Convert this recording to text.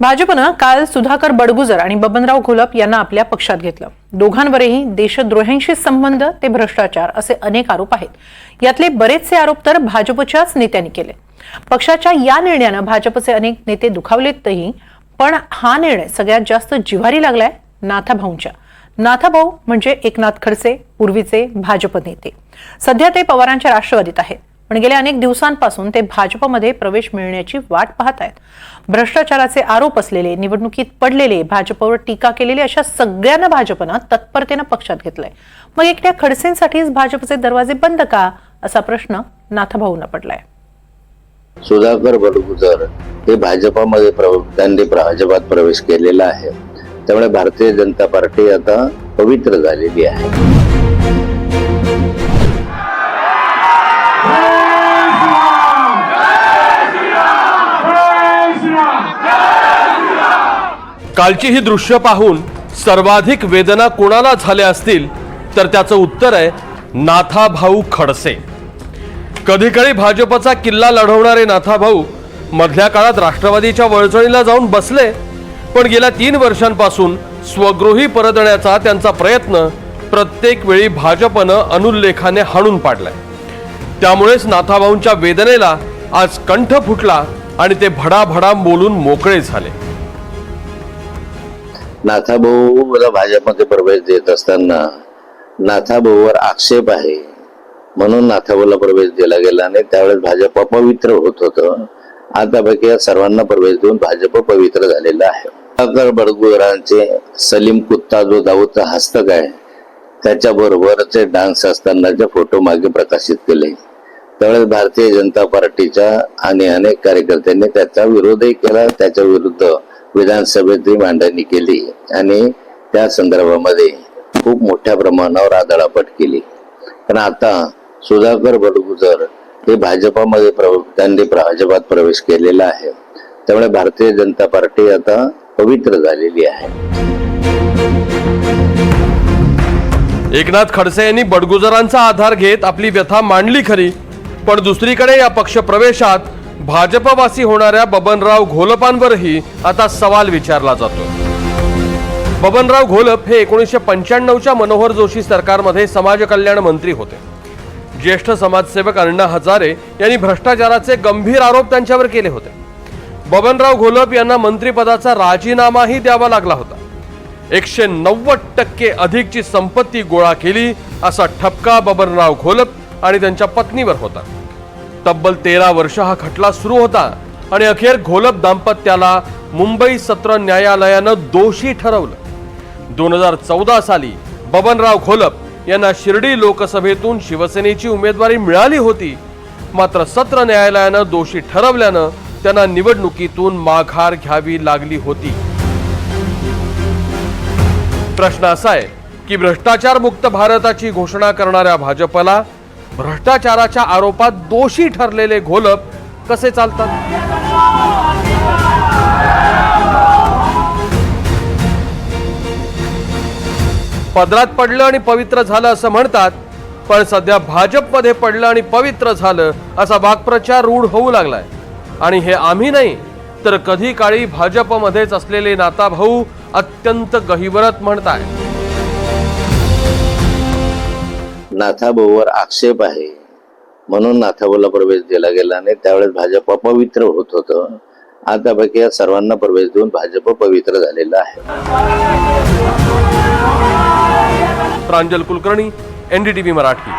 भाजपनं काल सुधाकर बडगुजर आणि बबनराव घोलप यांना आपल्या पक्षात घेतलं. दोघांवरही देशद्रोह्यांशी संबंध ते भ्रष्टाचार असे अनेक आरोप आहेत. यातले बरेचसे आरोप तर भाजपच्याच नेत्यांनी केले. पक्षाच्या या निर्णयानं भाजपचे अनेक नेते दुखावलेतही पण हा निर्णय सगळ्यात जास्त जिव्हारी लागलाय नाथाभाऊंच्या नाथाभाऊ म्हणजे एकनाथ खडसे पूर्वीचे भाजप नेते. सध्या ते पवारांच्या राष्ट्रवादीत आहेत. पण गेल्या अनेक दिवसांपासून ते भाजपमध्ये प्रवेश मिळण्याची वाट पाहत आहेत. भ्रष्टाचाराचे आरोप असलेले निवडणुकीत पडलेले भाजपवर टीका केलेले अशा सगळ्यांना भाजपनं तत्परतेनं पक्षात घेतलंय. मग एकट्या खडसेंसाठीच भाजपचे दरवाजे बंद का? असा प्रश्न नाथाभाऊंना पडलाय. सुधाकर बडगुजर हे भाजपामध्ये प्रव- त्यांनी भाजपात प्रवेश केलेला आहे. त्यामुळे भारतीय जनता पार्टी आता पवित्र झालेली आहे. कालची ही दृश्य पाहून सर्वाधिक वेदना कोणाला झाल्या असतील तर त्याचं उत्तर आहे नाथाभाऊ खडसे. कधीकळी भाजपचा किल्ला लढवणारे नाथाभाऊ मधल्या काळात राष्ट्रवादीच्या वळचणीला जाऊन बसले पण गेल्या तीन वर्षांपासून स्वगृही परतण्याचा त्यांचा प्रयत्न प्रत्येक वेळी भाजपनं अनुल्लेखाने हाणून पाडलाय. त्यामुळेच नाथाभाऊंच्या वेदनेला आज कंठ फुटला आणि ते भडाभडा बोलून मोकळे झाले. नाथाभाऊला भाजपमध्ये प्रवेश देत असताना नाथाभाऊवर आक्षेप आहे. म्हणून नाथाभाऊला प्रवेश दिला गेला आणि त्यावेळेस भाजप पवित्र होत होतं. आतापैकी या सर्वांना प्रवेश देऊन भाजप पवित्र झालेला आहे. बडगुरांचे सलीम कुत्ता जो दाऊत हस्तक आहे त्याच्याबरोबरचे डान्स असतानाचे फोटो मागे प्रकाशित केले. त्यावेळेस भारतीय जनता पार्टीच्या आणि अनेक कार्यकर्त्यांनी त्याचा विरोधही केला. त्याच्या विरुद्ध विधानसभेतही मांडणी केली आणि त्या संदर्भामध्ये खूप मोठ्या प्रमाणावर आदळापट केली. पण आता सुधाकर बडगुजर हे भाजपामध्ये प्रव- त्यांनी भाजपात प्रवेश केलेला आहे. त्यामुळे भारतीय जनता पार्टी आता पवित्र झालेली आहे. एकनाथ खडसे यांनी बडगुजरांचा आधार घेत आपली व्यथा मांडली खरी पण दुसरीकडे या पक्ष प्रवेशात भाजपवासी होणाऱ्या बबनराव घोलपांवरही आता सवाल विचारला जातो. बबनराव घोलप हे एकोणीसशे पंच्याण्णवच्या मनोहर जोशी सरकारमध्ये समाज कल्याण मंत्री होते. ज्येष्ठ समाजसेवक अण्णा हजारे यांनी भ्रष्टाचाराचे गंभीर आरोप त्यांच्यावर केले होते. बबनराव घोलप यांना मंत्रिपदाचा राजीनामाही द्यावा लागला होता. एकशे नव्वद टक्के अधिकची संपत्ती गोळा केली असा ठपका बबनराव घोलप आणि त्यांच्या पत्नीवर होता. तब्बल तेरा वर्ष हा खटला सुरू होता आणि अखेर घोलप दाम्पत्याला मुंबई सत्र न्यायालयानं दोषी ठरवलं. दोन हजार चौदा साली बबनराव घोलप यांना शिर्डी लोकसभेतून शिवसेनेची उमेदवारी मिळाली होती. मात्र सत्र न्यायालयानं दोषी ठरवल्यानं त्यांना निवडणुकीतून माघार घ्यावी लागली होती. प्रश्न असा आहे की भ्रष्टाचार मुक्त भारताची घोषणा करणाऱ्या भाजपला भ्रष्टाचाराच्या आरोपात दोषी ठरलेले घोलप कसे चालतात? पदरात पडलं आणि पवित्र झालं असं म्हणतात पण सध्या भाजपमध्ये पडलं आणि पवित्र झालं असा वाक्प्रचार रूढ होऊ लागलाय. आणि हे आम्ही नाही तर कधी काळी भाजपमध्येच असलेले नाताभाऊ अत्यंत गहिवरत म्हणताय नाथाभाऊवर आक्षेप आहे. म्हणून नाथाभाऊला प्रवेश दिला गेला आणि त्यावेळेस भाजप पवित्र होत होतं. आतापैकी या सर्वांना प्रवेश देऊन भाजप पवित्र झालेलं आहे. प्रांजल कुलकर्णी एनडीटीव्ही मराठी.